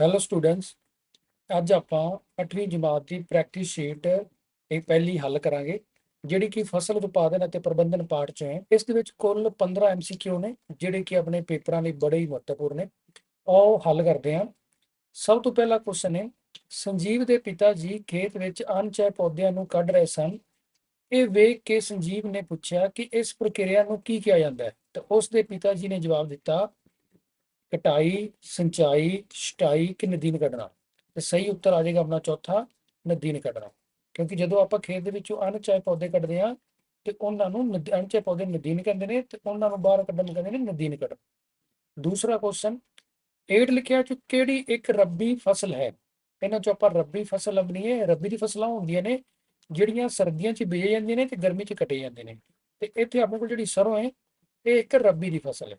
Hello students ਅੱਜ ਆਪਾਂ 8ਵੀਂ ਜਮਾਤ ਦੀ ਪ੍ਰੈਕਟਿਸ ਸ਼ੀਟ ਇਹ ਪਹਿਲੀ ਹੱਲ ਕਰਾਂਗੇ, ਜਿਹੜੀ ਕਿ ਫਸਲ ਉਤਪਾਦਨ ਅਤੇ ਪ੍ਰਬੰਧਨ ਪਾਠ ਚ ਹੈ। ਇਸ ਦੇ ਵਿੱਚ ਕੁੱਲ 15 ਐਮਸੀਕਿਊ ਨੇ, ਜਿਹੜੇ ਕਿ ਆਪਣੇ ਪੇਪਰਾਂ ਲਈ ਬੜੇ ਹੀ ਮਹੱਤਵਪੂਰਨ ਨੇ। ਉਹ ਹੱਲ ਕਰਦੇ ਹਾਂ। ਸਭ ਤੋਂ ਪਹਿਲਾ ਕੁਐਸਚਨ ਹੈ, ਸੰਜੀਵ ਦੇ ਪਿਤਾ ਜੀ ਖੇਤ ਵਿੱਚ ਅਣਚਾਹੇ ਪੌਦਿਆਂ ਨੂੰ ਕੱਢ ਰਹੇ ਸਨ। ਇਹ ਵੇਖ ਕੇ ਸੰਜੀਵ ਨੇ ਪੁੱਛਿਆ ਕਿ ਇਸ ਪ੍ਰਕਿਰਿਆ ਨੂੰ ਕੀ ਕਿਹਾ ਜਾਂਦਾ ਹੈ? ਤਾਂ ਉਸ ਦੇ ਪਿਤਾ ਜੀ ਨੇ ਜਵਾਬ ਦਿੱਤਾ ਕਟਾਈ, ਸਿੰਚਾਈ, ਛਟਾਈ ਕਿ ਨਦੀਨ ਕੱਢਣਾ? ਤੇ ਸਹੀ ਉੱਤਰ ਆ ਜਾਏਗਾ ਆਪਣਾ ਚੌਥਾ, ਨਦੀਨ ਕੱਢਣਾ। ਕਿਉਂਕਿ ਜਦੋਂ ਆਪਾਂ ਖੇਤ ਦੇ ਵਿੱਚੋਂ ਅਣਚਾਹੇ ਪੌਦੇ ਕੱਢਦੇ ਆ ਤੇ ਉਹਨਾਂ ਨੂੰ ਨਦ- ਅਣਚਾਹੇ ਪੌਦੇ ਨਦੀਨ ਕਹਿੰਦੇ ਨੇ, ਤੇ ਉਹਨਾਂ ਨੂੰ ਬਾਹਰ ਕੱਢਣ ਕਹਿੰਦੇ ਨੇ ਨਦੀਨ ਕੱਢ ਦੂਸਰਾ ਕੁਐਸਚਨ ਏਡ ਲਿਖਿਆ ਚ ਕਿਹੜੀ ਇੱਕ ਰੱਬੀ ਫਸਲ ਹੈ? ਇਹਨਾਂ ਚੋਂ ਆਪਾਂ ਰੱਬੀ ਫਸਲ ਲੱਭਣੀ ਹੈ, ਰੱਬੀ ਦੀ ਫਸਲਾਂ ਹੁੰਦੀਆਂ ਨੇ, ਜਿਹੜੀਆਂ ਸਰਦੀਆਂ 'ਚ ਬੀਜੇ ਜਾਂਦੀਆਂ ਨੇ ਤੇ ਗਰਮੀ 'ਚ ਕੱਟੇ ਜਾਂਦੇ ਨੇ। ਤੇ ਇੱਥੇ ਆਪਣੇ ਕੋਲ ਜਿਹੜੀ ਸਰੋਂ ਹੈ, ਇਹ ਇੱਕ ਰੱਬੀ ਦੀ ਫਸਲ ਹੈ।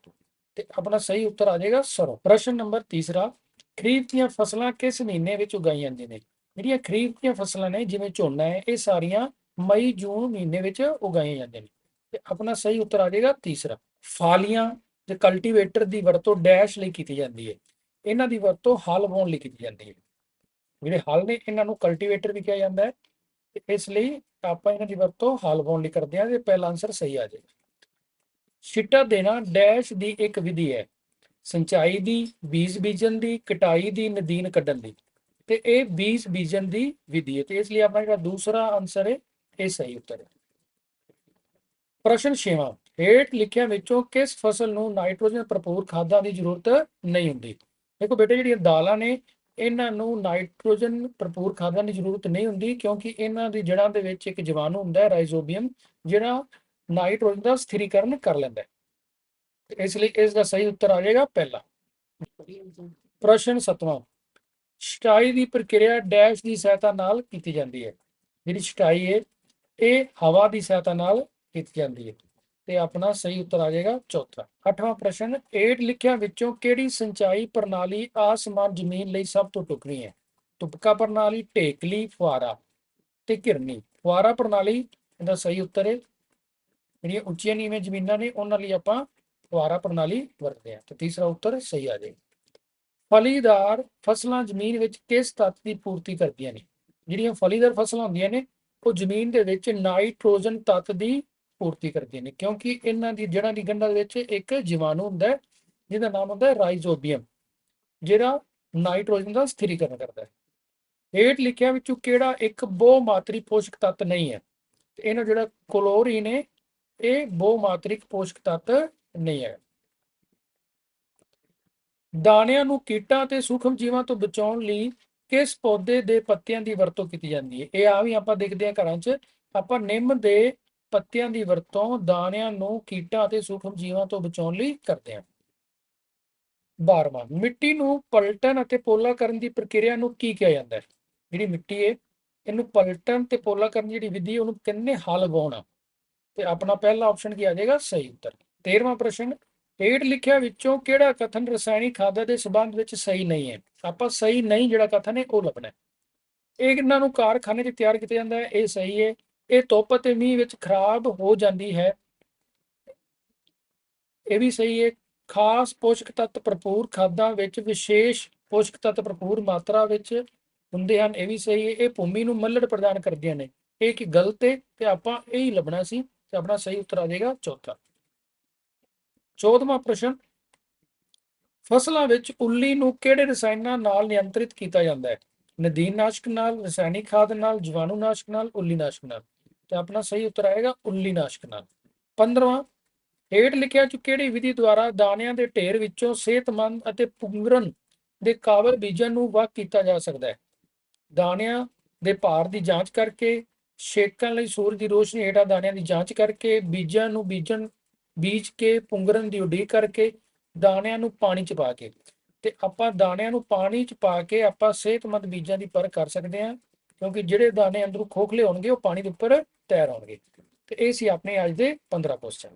ਤੇ ਆਪਣਾ ਸਹੀ ਉੱਤਰ ਆ ਜਾਏਗਾ ਸਰੋਂ। ਪ੍ਰਸ਼ਨ ਨੰਬਰ ਤੀਸਰਾ, ਖਰੀਫ ਦੀਆਂ ਫਸਲਾਂ ਕਿਸ ਮਹੀਨੇ ਵਿੱਚ ਉਗਾਈਆਂ ਜਾਂਦੀਆਂ ਨੇ? ਜਿਹੜੀਆਂ ਖਰੀਫ ਦੀਆਂ ਫਸਲਾਂ ਨੇ, ਜਿਵੇਂ ਝੋਨਾ ਹੈ, ਇਹ ਸਾਰੀਆਂ ਮਈ, ਜੂਨ ਮਹੀਨੇ ਵਿੱਚ ਉਗਾਈਆਂ ਜਾਂਦੀਆਂ ਨੇ। ਤੇ ਆਪਣਾ ਸਹੀ ਉੱਤਰ ਆ ਜਾਏਗਾ ਤੀਸਰਾ, ਫਾਲੀਆਂ ਤੇ ਕਲਟੀਵੇਟਰ ਦੀ ਵਰਤੋਂ ਡੈਸ਼ ਲਈ ਕੀਤੀ ਜਾਂਦੀ ਹੈ। ਇਹਨਾਂ ਦੀ ਵਰਤੋਂ ਹਲ ਵਾਹੁਣ ਲਈ ਕੀਤੀ ਜਾਂਦੀ ਹੈ। ਜਿਹੜੇ ਹਲ ਨੇ, ਇਹਨਾਂ ਨੂੰ ਕਲਟੀਵੇਟਰ ਵੀ ਕਿਹਾ ਜਾਂਦਾ ਹੈ। ਇਸ ਲਈ ਆਪਾਂ ਇਹਨਾਂ ਦੀ ਵਰਤੋਂ ਹਲ ਵਾਹੁਣ ਲਈ ਕਰਦੇ ਹਾਂ, ਤੇ ਪਹਿਲਾ ਆਨਸਰ ਸਹੀ ਆ ਜਾਏਗਾ। ਛਿੱਟਾ ਦੇਣਾ ਡੈਸ਼ ਦੀ ਇੱਕ ਵਿਧੀ ਹੈ। ਸਿੰਚਾਈ ਦੀ, ਬੀਜ ਬੀਜਣ ਦੀ, ਕਟਾਈ ਦੀ, ਨਦੀਨ ਕੱਢਣ ਦੀ। ਤੇ ਇਹ ਬੀਜ ਬੀਜਣ ਦੀ ਵਿਧੀ ਹੈ। ਤੇ ਇਸ ਲਈ ਆਪਣਾ ਜਿਹੜਾ ਦੂਸਰਾ ਆਨਸਰ ਹੈ, ਇਹ ਸਹੀ ਉੱਤਰ ਹੈ। ਪ੍ਰਸ਼ਨ 6ਵਾਂ ਹੇਠ ਲਿਖਿਆਂ ਵਿੱਚੋਂ ਕਿਸ ਫਸਲ ਨੂੰ ਨਾਈਟ੍ਰੋਜਨ ਭਰਪੂਰ ਖਾਦਾਂ ਦੀ ਜ਼ਰੂਰਤ ਨਹੀਂ ਹੁੰਦੀ? ਦੇਖੋ ਬੇਟੇ, ਜਿਹੜੀਆਂ ਦਾਲਾਂ ਨੇ, ਇਹਨਾਂ ਨੂੰ ਨਾਈਟ੍ਰੋਜਨ ਭਰਪੂਰ ਖਾਦਾਂ ਦੀ ਜ਼ਰੂਰਤ ਨਹੀਂ ਹੁੰਦੀ, ਕਿਉਂਕਿ ਇਹਨਾਂ ਦੀ ਜੜ੍ਹਾਂ ਦੇ ਵਿੱਚ ਇੱਕ ਜੀਵਾਣੂ ਹੁੰਦਾ ਹੈ ਰਾਈਜ਼ੋਬੀਅਮ ਜਿਹੜਾ ਨਾਈਟ੍ਰੋਜਨ ਦਾ ਸਥਿਰੀਕਰਨ ਕਰ ਲੈਂਦਾ ਹੈ। ਇਸ ਲਈ ਇਸ ਦਾ ਸਹੀ ਉੱਤਰ ਆ ਜਾਏਗਾ ਪਹਿਲਾ। ਪ੍ਰਸ਼ਨ 7ਵਾਂ ਛਟਾਈ ਦੀ ਪ੍ਰਕਿਰਿਆ ਡੈਸ਼ ਦੀ ਸਹਾਇਤਾ ਨਾਲ ਕੀਤੀ ਜਾਂਦੀ ਹੈ। ਜਿਹੜੀ ਛਟਾਈ ਹੈ, ਇਹ ਹਵਾ ਦੀ ਸਹਾਇਤਾ ਨਾਲ ਕੀਤੀ ਜਾਂਦੀ ਹੈ। ਤੇ ਆਪਣਾ ਸਹੀ ਉੱਤਰ ਆ ਜਾਏਗਾ ਚੌਥਾ। ਅੱਠਵਾਂ ਪ੍ਰਸ਼ਨ 8 ਲਿਖਿਆਂ ਵਿੱਚੋਂ ਕਿਹੜੀ ਸਿੰਚਾਈ ਪ੍ਰਣਾਲੀ ਆਸਮਾਨ ਜ਼ਮੀਨ ਲਈ ਸਭ ਤੋਂ ਢੁਕਵੀਂ ਹੈ? ਤੁਪਕਾ ਪ੍ਰਣਾਲੀ, ਢੇਕਲੀ ਫੁਆਰਾ ਤੇ ਘਿਰਨੀ। ਫੁਆਰਾ ਪ੍ਰਣਾਲੀ, ਇਹਦਾ ਸਹੀ ਉੱਤਰ ਹੈ ਜਿਹੜੀਆਂ ਉੱਚੀਆਂ ਨੀਵੀਆਂ ਜ਼ਮੀਨਾਂ ਨੇ, ਉਹਨਾਂ ਲਈ ਆਪਾਂ ਫੁਆਰਾ ਪ੍ਰਣਾਲੀ ਵਰਤਦੇ ਹਾਂ। ਤੇ ਤੀਸਰਾ ਉੱਤਰ ਸਹੀ ਆ ਜਾਏਗਾ ਫਲੀਦਾਰ ਫਸਲਾਂ ਜ਼ਮੀਨ ਵਿੱਚ ਕਿਸ ਤੱਤ ਦੀ ਪੂਰਤੀ ਕਰਦੀਆਂ ਨੇ? ਜਿਹੜੀਆਂ ਫਲੀਦਾਰ ਫਸਲਾਂ ਹੁੰਦੀਆਂ ਨੇ, ਉਹ ਜ਼ਮੀਨ ਦੇ ਵਿੱਚ ਨਾਈਟ੍ਰੋਜਨ ਤੱਤ ਦੀ ਪੂਰਤੀ ਕਰਦੀਆਂ ਨੇ। ਕਿਉਂਕਿ ਇਹਨਾਂ ਦੀ ਜੜ੍ਹਾਂ ਦੀ ਗੰਢਾਂ ਦੇ ਵਿੱਚ ਇੱਕ ਜੀਵਾਣੂ ਹੁੰਦਾ ਹੈ, ਜਿਹਦਾ ਨਾਮ ਹੁੰਦਾ ਹੈ ਰਾਈਜ਼ੋਬੀਅਮ, ਜਿਹੜਾ ਨਾਈਟ੍ਰੋਜਨ ਦਾ ਸਥਿਰੀਕਰਨ ਕਰਦਾ ਹੈ। ਹੇਠ ਲਿਖਿਆ ਵਿੱਚੋਂ ਕਿਹੜਾ ਇੱਕ ਬਹੁਮਾਤਰੀ ਪੋਸ਼ਕ ਤੱਤ ਨਹੀਂ ਹੈ? ਤੇ ਇਹਨਾਂ ਜਿਹੜਾ ਕਲੋਰੀਨ ਹੈ ਇਹ ਬਹੁਮਾਤਰਿਕ ਪੋਸ਼ਕ ਤੱਤ ਨਹੀਂ ਹੈ। ਦਾਣਿਆਂ ਨੂੰ ਕੀਟਾਂ ਤੇ ਸੂਖਮ ਜੀਵਾਂ ਤੋਂ ਬਚਾਉਣ ਲਈ ਕਿਸ ਪੌਦੇ ਦੇ ਪੱਤਿਆਂ ਦੀ ਵਰਤੋਂ ਕੀਤੀ ਜਾਂਦੀ ਹੈ? ਇਹ ਆ ਵੀ ਆਪਾਂ ਦੇਖਦੇ ਹਾਂ ਘਰਾਂ 'ਚ। ਆਪਾਂ ਨਿੰਮ ਦੇ ਪੱਤਿਆਂ ਦੀ ਵਰਤੋਂ ਦਾਣਿਆਂ ਨੂੰ ਕੀਟਾਂ ਅਤੇ ਸੂਖਮ ਜੀਵਾਂ ਤੋਂ ਬਚਾਉਣ ਲਈ ਕਰਦੇ ਹਾਂ। 12ਵਾਂ ਮਿੱਟੀ ਨੂੰ ਪਲਟਣ ਅਤੇ ਪੋਲਾ ਕਰਨ ਦੀ ਪ੍ਰਕਿਰਿਆ ਨੂੰ ਕੀ ਕਿਹਾ ਜਾਂਦਾ ਹੈ? ਜਿਹੜੀ ਮਿੱਟੀ ਹੈ ਇਹਨੂੰ ਪਲਟਣ ਤੇ ਪੋਲਾ ਕਰਨ ਜਿਹੜੀ ਵਿਧੀ ਹੈ, ਉਹਨੂੰ ਕਹਿੰਦੇ ਹਲ ਵਾਹੁਣਾ? ਤੇ ਆਪਣਾ ਪਹਿਲਾ ਆਪਸ਼ਨ ਕੀ ਆ ਜਾਏਗਾ? ਸਹੀ ਉੱਤਰ। 13ਵਾਂ ਪ੍ਰਸ਼ਨ, ਹੇਠ ਲਿਖਿਆ ਵਿੱਚੋਂ ਕਿਹੜਾ ਕਥਨ ਰਸਾਇਣਿਕ ਖਾਦਾਂ ਦੇ ਸੰਬੰਧ ਵਿੱਚ ਸਹੀ ਨਹੀਂ ਹੈ? ਆਪਾਂ ਸਹੀ ਨਹੀਂ ਜਿਹੜਾ ਕਥਨ ਹੈ, ਉਹ ਲੱਭਣਾ ਇਹ ਇਹਨਾਂ ਨੂੰ ਕਾਰਖਾਨੇ 'ਚ ਤਿਆਰ ਕੀਤਾ ਜਾਂਦਾ ਹੈ, ਇਹ ਸਹੀ ਹੈ। ਇਹ ਧੁੱਪ ਅਤੇ ਮੀਂਹ ਵਿੱਚ ਖਰਾਬ ਹੋ ਜਾਂਦੀ ਹੈ। ਇਹ ਵੀ ਸਹੀ ਹੈ। ਖਾਸ ਪੋਸ਼ਕ ਤੱਤ ਭਰਪੂਰ ਖਾਦਾਂ ਵਿੱਚ ਵਿਸ਼ੇਸ਼ ਪੋਸ਼ਕ ਤੱਤ ਭਰਪੂਰ ਮਾਤਰਾ ਵਿੱਚ ਹੁੰਦੇ ਹਨ, ਇਹ ਵੀ ਸਹੀ ਹੈ। ਇਹ ਭੂਮੀ ਨੂੰ ਮੱਲੜ ਪ੍ਰਦਾਨ ਕਰਦੀਆਂ ਨੇ। ਇਹ ਕੀ ਗਲਤ ਹੈ ਤੇ ਆਪਾਂ ਇਹ ਹੀ ਲੱਭਣਾ ਸੀ। ਤੇ ਆਪਣਾ ਸਹੀ ਉੱਤਰ ਆ ਜਾਏਗਾ ਚੌਥਾ। 14ਵਾਂ ਪ੍ਰਸ਼ਨ, ਫਸਲਾਂ ਵਿੱਚ ਉੱਲੀ ਨੂੰ ਕਿਹੜੇ ਰਸਾਇਣਾਂ ਨਾਲ ਨਿਯੰਤਰਿਤ ਕੀਤਾ ਜਾਂਦਾ ਹੈ? ਨਦੀਨਨਾਸ਼ਕ ਨਾਲ, ਰਸਾਇਣਿਕ ਖਾਦ ਨਾਲ ਜੀਵਾਣੂਨਾਸ਼ਕ ਨਾਲ ਉੱਲੀਨਾਸ਼ਕ ਨਾਲ। ਤੇ ਆਪਣਾ ਸਹੀ ਉੱਤਰ ਆਏਗਾ ਉੱਲੀਨਾਸ਼ਕ ਨਾਲ। 15ਵਾਂ ਹੇਠ ਲਿਖਿਆ ਚ ਕਿਹੜੀ ਵਿਧੀ ਦੁਆਰਾ ਦਾਣਿਆਂ ਦੇ ਢੇਰ ਵਿੱਚੋਂ ਸਿਹਤਮੰਦ ਅਤੇ ਪੁੰਗਰਨ ਦੇ ਕਾਬਲ ਬੀਜਾਂ ਨੂੰ ਵੱਖ ਕੀਤਾ ਜਾ ਸਕਦਾ ਹੈ? ਦਾਣਿਆਂ ਦੇ ਭਾਰ ਦੀ ਜਾਂਚ ਕਰਕੇ ਛੇਕਣ ਲਈ ਸੂਰਜ ਦੀ ਰੋਸ਼ਨੀ ਹੇਠਾਂ ਦਾਣਿਆਂ ਦੀ ਜਾਂਚ ਕਰਕੇ ਬੀਜਾਂ ਨੂੰ ਬੀਜਣ, ਬੀਜ ਕੇ ਪੁੰਗਰਨ ਦੀ ਉਡੀਕ ਕਰਕੇ ਦਾਣਿਆਂ ਨੂੰ ਪਾਣੀ ਚ ਪਾ ਕੇ। ਤੇ ਆਪਾਂ ਦਾਣਿਆਂ ਨੂੰ ਪਾਣੀ ਚ ਪਾ ਕੇ ਆਪਾਂ ਸਿਹਤਮੰਦ ਬੀਜਾਂ ਦੀ ਪਰਖ ਕਰ ਸਕਦੇ ਹਾਂ, ਕਿਉਂਕਿ ਜਿਹੜੇ ਦਾਣੇ ਅੰਦਰੋਂ ਖੋਖਲੇ ਹੋਣਗੇ ਉਹ ਪਾਣੀ ਦੇ ਉੱਪਰ ਤੈਰ ਆਉਣਗੇ। ਤੇ ਇਹ ਸੀ ਆਪਣੇ ਅੱਜ ਦੇ 15 ਕੁਐਸਚਨ